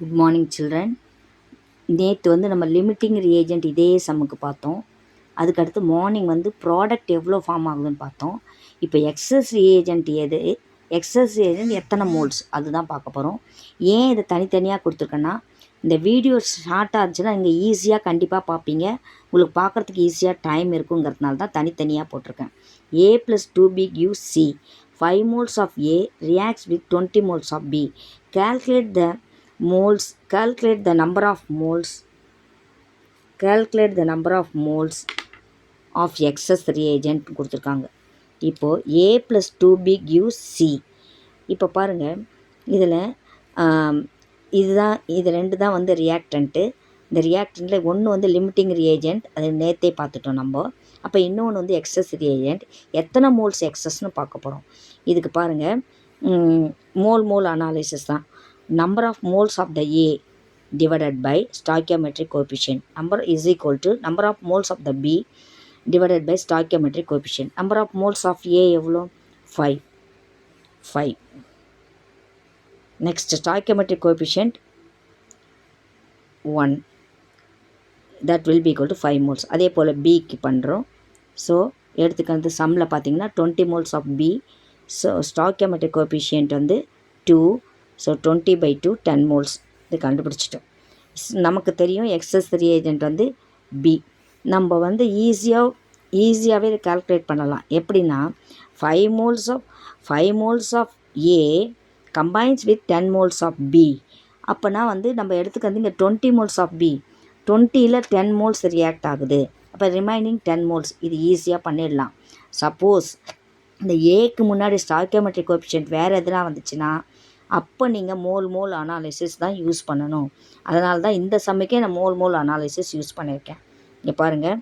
Good morning children நேற்று வந்து நம்ம லிமிட்டிங் ரியேஜெண்ட் இதே சம்முக்கு பார்த்தோம். அதுக்கடுத்து மார்னிங் வந்து ப்ராடக்ட் எவ்வளோ ஃபார்ம் ஆகுதுன்னு பார்த்தோம். இப்போ எக்ஸஸ் ரியேஜெண்ட் எது? எக்ஸஸ் ரியேஜெண்ட் எத்தனை மோல்ஸ் அதுதான் பார்க்க போகிறோம் ஏன் இதை தனித்தனியாக கொடுத்துருக்கேன்னா இந்த வீடியோ ஷார்ட்டாக இருந்துச்சுன்னா நீங்கள் ஈஸியாக கண்டிப்பாக பார்ப்பீங்க. உங்களுக்கு பார்க்குறதுக்கு ஈஸியாக டைம் இருக்குங்கிறதுனால தான் தனித்தனியாக போட்டிருக்கேன். A plus two B Q C five moles of A reacts with twenty moles of B calculate the moles. Calculate the number of moles. Calculate the number of moles of excess reagent கொடுத்துருக்காங்க. இப்போது A plus two B Q C இப்போ பாருங்கள் இதில் இதுதான் இது ரெண்டு தான் வந்து ரியாக்டன்ட்டு இந்த ரியாக்டண்ட்டில் ஒன்று வந்து லிமிட்டிங் ரியேஜென்ட் அது நேற்றே பார்த்துட்டோம் நம்ம. அப்போ இன்னொன்று வந்து எக்ஸஸ் ரியேஜென்ட் எத்தனை மோல்ஸ் எக்ஸஸ்னு பார்க்க போகிறோம் இதுக்கு பாருங்கள் மோல் மோல் அனாலிசிஸ் தான். Number of moles of the A divided by stoichiometric coefficient number is equal to number of moles of the B divided by stoichiometric coefficient number of moles of A எவ்வளோ 5 5 next stoichiometric coefficient 1 that will be equal to 5 moles அதே போல் பிக்கு பண்ணுறோம் so எடுத்துக்கிறது சம்மில் பார்த்தீங்கன்னா twenty moles of B so stoichiometric coefficient வந்து two so twenty by two ten moles இது கண்டுபிடிச்சிட்டோம். நமக்கு தெரியும் எக்ஸஸ் ஏஜென்ட் வந்து பி நம்ம வந்து ஈஸியாக ஈஸியாகவே இதை கால்குலேட் பண்ணலாம். எப்படின்னா five moles of five moles of A combines with ten moles of B அப்போனா வந்து நம்ம எடுத்துக்க வந்து இங்கே டுவெண்ட்டி மோல்ஸ் ஆஃப் பி டுவெண்ட்டியில் டென் மோல்ஸ் ரியாக்ட் ஆகுது. அப்போ ரிமைனிங் டென் மோல்ஸ் இது ஈஸியாக பண்ணிடலாம். சப்போஸ் இந்த ஏக்கு முன்னாடி ஸ்டாக்கியோமெட்ரிக் கோபிஷியன்ட் வேறு எதுனா வந்துச்சுன்னா அப்போ நீங்கள் மோல் மோல் அனாலிசிஸ் தான் யூஸ் பண்ணணும். அதனால தான் இந்த சமைக்கே நான் மோல் மோல் அனாலிசிஸ் யூஸ் பண்ணியிருக்கேன் இங்கே பாருங்கள்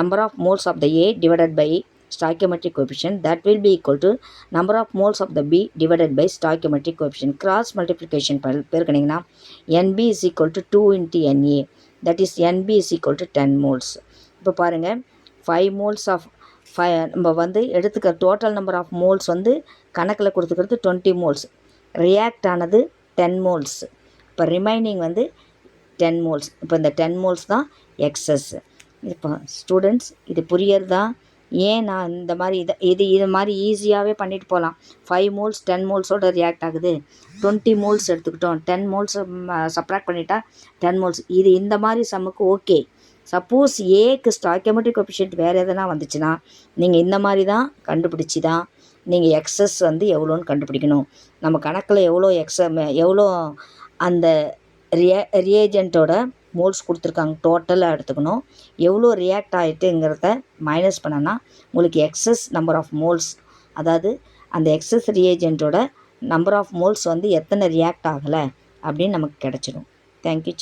number of moles of the A divided by stoichiometric coefficient that will be equal to number of moles of the B divided by stoichiometric coefficient. Cross multiplication பெருக்கினீங்கன்னா NB is equal to 2 into NA that is NB is equal to 10 moles. இப்போ பாருங்கள் five moles of five நம்ம வந்து எடுத்துக்கிற total number of moles வந்து கணக்கில் கொடுத்துக்கிறது twenty moles react ஆனது டென் மோல்ஸ் இப்போ ரிமைனிங் வந்து டென் மோல்ஸ் இப்போ இந்த டென் மோல்ஸ் தான் எக்ஸஸ் இப்போ ஸ்டூடெண்ட்ஸ் இது புரியறதா? ஏன் நான் இந்த மாதிரி இதை இது இது மாதிரி ஈஸியாகவே பண்ணிட்டு போகலாம் ஃபைவ் மோல்ஸ் டென் மோல்ஸோட ரியாக்ட் ஆகுது. டுவெண்ட்டி மோல்ஸ் எடுத்துக்கிட்டோம். டென் மோல்ஸ் சப்ராக்ட் பண்ணிட்டா டென் மோல்ஸ் இது இந்த மாதிரி சம்முக்கு ஓகே சப்போஸ் ஏக்கு ஸ்டாக்கியோமெட்ரிக் கொபிஷியன்ட் வேறு எதனா வந்துச்சுன்னா நீங்கள் இந்த மாதிரி தான் கண்டுபிடிச்சி தான் நீங்கள் எக்ஸஸ் வந்து எவ்வளோன்னு கண்டுபிடிக்கணும். நம்ம கணக்கில் எவ்வளோ எக்ஸ எவ்வளோ அந்த ரியே ரியேஜென்ட்டோட மோல்ஸ் கொடுத்துருக்காங்க டோட்டலாக எடுத்துக்கணும். எவ்வளோ ரியாக்ட் ஆகிட்டுங்கிறத மைனஸ் பண்ணனா உங்களுக்கு எக்ஸஸ் நம்பர் ஆஃப் மோல்ஸ் அதாவது அந்த எக்ஸஸ் ரியேஜென்ட்டோட நம்பர் ஆஃப் மோல்ஸ் வந்து எத்தனை ரியாக்ட் ஆகலை அப்படின்னு நமக்கு கிடச்சிடும் தேங்க்யூ